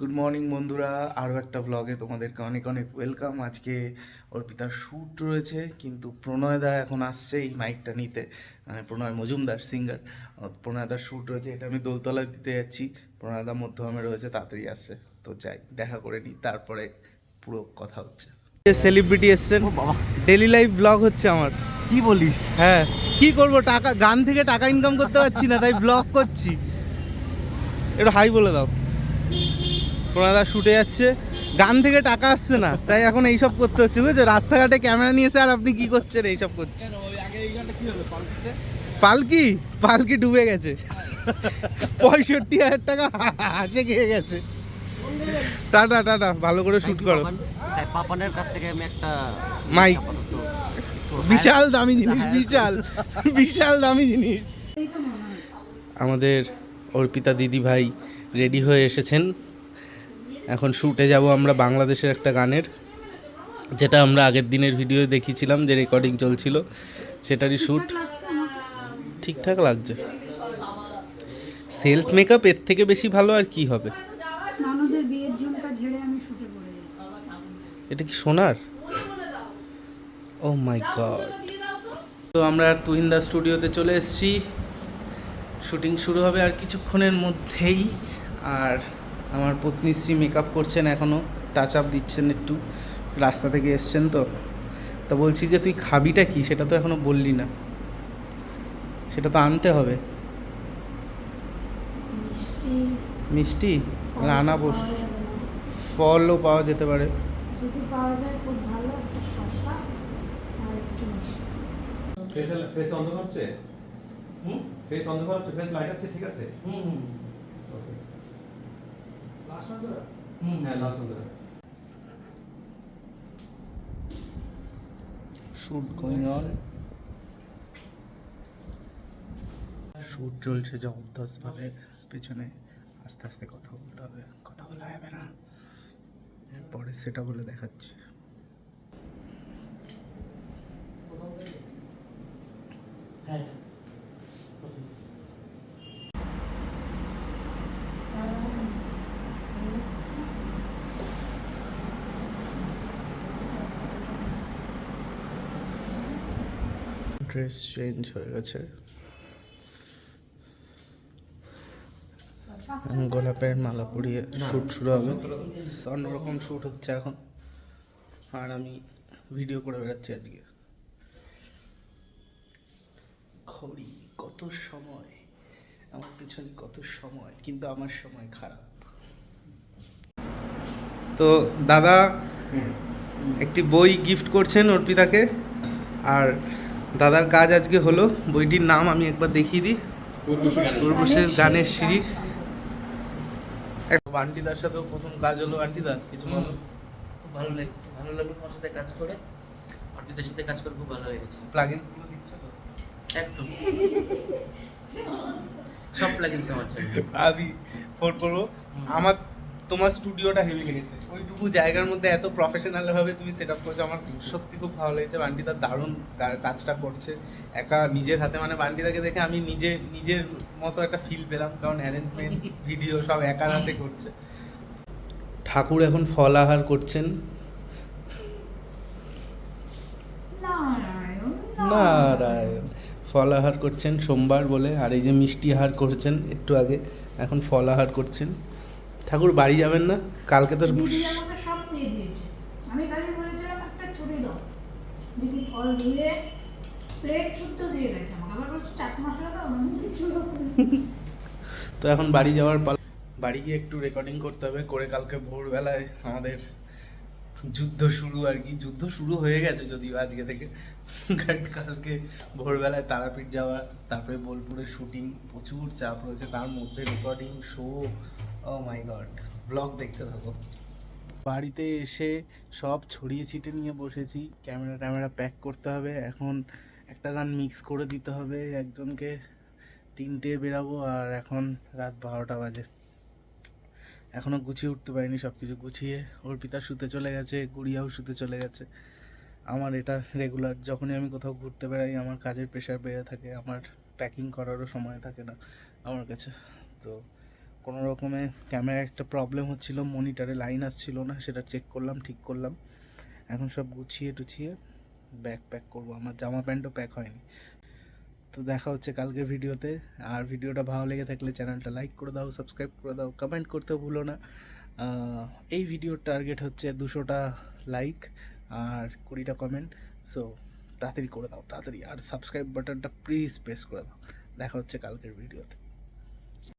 Good morning বন্ধুরা। আরও একটা ব্লগে তোমাদেরকে অনেক অনেক ওয়েলকাম আজকে অর্পিতার শ্যুট রয়েছে কিন্তু প্রণয়দা এখন আসছে এই মাইকটা নিতে। মানে প্রণয় মজুমদার সিঙ্গার প্রণয়দার শ্যুট রয়েছে এটা আমি দোলতলায় দিতে যাচ্ছি। প্রণয়দা মধ্যমে রয়েছে তাড়াতাড়ি আসছে। তো যাই দেখা করে নিই তারপরে পুরো কথা হচ্ছে। সেলিব্রিটি এসছেন ডেলি লাইফ ব্লগ হচ্ছে আমার। কি বলিস? হ্যাঁ কি করব টাকা গান থেকে টাকা ইনকাম করতে পারছি না তাই ব্লগ করছি। একটু হাই বলে দাও। প্রণাদা শুটে যাচ্ছে। গান থেকে টাকা আসছে না, তাই এখন এইসব করতে হচ্ছে, বুঝেছ? রাস্তাঘাটে ক্যামেরা নিয়ে এসে আর আপনি কি করছেন এইসব করছেন? পালকি? পালকি ডুবে গেছে। পঁয়ষট্টি হাজার টাকা হাসে খেয়ে গেছে। টাটা টাটা, ভালো করে শুট করো। পাপানের কাছ থেকে আমি একটা মাইক। বিশাল দামি জিনিস, বিশাল বিশাল দামি জিনিস। আমাদের অর্পিতা দিদি ভাই রেডি হয়ে এসেছেন। এখন শ্যুটে যাব আমরা বাংলাদেশের একটা গানের যেটা আমরা আগের দিনের ভিডিও দেখিয়েছিলাম যে রেকর্ডিং চলছিল সেটারই শ্যুট ঠিকঠাক লাগছে। সেলফ মেকআপ এর থেকে বেশি ভালো আর কি হবে? এটা কি সোনার? ও মাই গড তো আমরা আর তুহিন্দা স্টুডিওতে চলে এসেছি। শুটিং শুরু হবে আর কিছুক্ষণের মধ্যেই। আর আমার পত্নী পত্নীশ্রী মেকআপ করছেন এখনও টাচ আপ দিচ্ছেন একটু রাস্তা থেকে এসছেন তো। তা বলছি যে তুই খাবিটা কি? সেটা তো এখনও বললি না। সেটা তো আনতে হবে। মিষ্টি। মিষ্টি? তাহলে আনাবো ফলও পাওয়া যেতে পারে। যদি পাওয়া যায় খুব ভালো একটা শসা আর একটু মিষ্টি। ফেস ফেস অন্ধকার হচ্ছে? ফেস অন্ধকার হচ্ছে ফেস লাইট আছে ঠিক আছে? ওকে হ্যাঁ লাস্ট অন্ধকার শ্যুট গোয়িং অন শ্যুট চলছে জবরদস্তভাবে পেছনে আস্তে আস্তে কথা বলতে হবে। কথা বলা যাবে না। পরে সেটা বলে দেখাচ্ছি। ড্রেস চেঞ্জ হয়ে গেছে। গোলাপের মালা পরিয়ে শ্যুট শুরু হবে। অন্যরকম শ্যুট হচ্ছে এখন। আর আমি ভিডিও করে বেড়াচ্ছি আজকে। ঘড়ি কত সময়? আমার পিছনে কত সময়? কিন্তু আমার সময় খারাপ। তো দাদা একটি বই গিফট করছেন অর্পিতাকে। আর দাদার কাজ আজকে হলো বইটির নাম আমি একবার দেখিয়ে দিই। উর্বশের গানের সিঁড়ি। একটা বান্টিদার সাথেও প্রথম কাজ হলো বান্টিদা কিছু খুব ভালো লাগে ভালো লাগল তোমার সাথে কাজ করে। অর্পিতার সাথে কাজ করে খুব ভালো লেগেছে। প্লাগিনসগুলো দিচ্ছ তো? একদম। সব প্লাগিন তোমার জন্য। আমি ফোন করব। আমার তোমার স্টুডিওটা হেভি লেগেছে। ওইটুকু জায়গার মধ্যে এত প্রফেশনাল ভাবে তুমি সেট আপ করেছ আমার সত্যি খুব ভালো লেগেছে। বান্টিদা দারুণ কাজটা করছে। একা নিজের হাতে মানে বান্টিদাকে দেখে আমি নিজে নিজের মতো একটা ফিল পেলাম কারণ অ্যারেঞ্জমেন্ট ভিডিও সব একার হাতে করছে। ঠাকুর এখন ফল আহার করছেন। নারায়ণ নারায়ণ। ফল আহার করছেন সোমবার বলে আর এই যে মিষ্টি আহার করছেন একটু আগে এখন ফল আহার করছেন। ঠাকুর বাড়ি যাবেন না? কালকে তো দিদি আমাকে সব দিয়ে দিয়েছে। আমি খালি বলেছিলাম একটা ছুরি দাও। দিদি ফল দিয়ে প্লেট শুদ্ধ দিয়ে গেছে আমাকে। আবার বলছে চাট মশলা দাও? আমি কিছু তো এখন বাড়ি যাওয়ার পালা বাড়ি গিয়ে একটু রেকর্ডিং করতে হবে। করে কালকে ভোরবেলায় আমাদের যুদ্ধ শুরু আর কি। যুদ্ধ শুরু হয়ে গেছে যদিও আজকে থেকে। কালকে ভোরবেলায় তারাপীঠ যাওয়া তারপরে বোলপুরের শুটিং প্রচুর চাপ রয়েছে। তার মধ্যে recording show oh my god vlog দেখতে থাকো। বাড়িতে এসে সব ছড়িয়ে ছিটে নিয়ে বসেছি। ক্যামেরা ট্যামেরা প্যাক করতে হবে। এখন একটা গান মিক্স করে দিতে হবে। একজনকে তিনটে বেরাবো আর এখন রাত বারোটা বাজে। এখনও গুছিয়ে উঠতে পারিনি সব কিছু গুছিয়ে ওর অর্পিতা শুতে চলে গেছে, গুড়িয়াও শুতে চলে গেছে। আমার এটা রেগুলার যখনই আমি কোথাও ঘুরতে বেড়াই, আমার কাজের প্রেশার বেড়ে থাকে। আমার প্যাকিং করারও সময় থাকে না আমার কাছে। তো কোনো রকমে ক্যামেরা একটা প্রবলেম হচ্ছিল মনিটারে লাইন আসছিল না, সেটা চেক করলাম, ঠিক করলাম। এখন সব গুছিয়ে টুছিয়ে ব্যাগ প্যাক করব। আমার জামা প্যান্টও প্যাক হয়নি। তো দেখা হচ্ছে কালকে ভিডিওতে। আর ভিডিওটা ভালো লেগে থাকলে চ্যানেলটা লাইক করে দাও সাবস্ক্রাইব করে দাও কমেন্ট করতেও ভুলো না। এই ভিডিওর টার্গেট হচ্ছে দুশোটা লাইক আর কুড়িটা কমেন্ট সো তাড়াতাড়ি করে দাও, তাড়াতাড়ি। আর সাবস্ক্রাইব বাটনটা প্লিজ প্রেস করে দাও। দেখা হচ্ছে কালকের ভিডিওতে।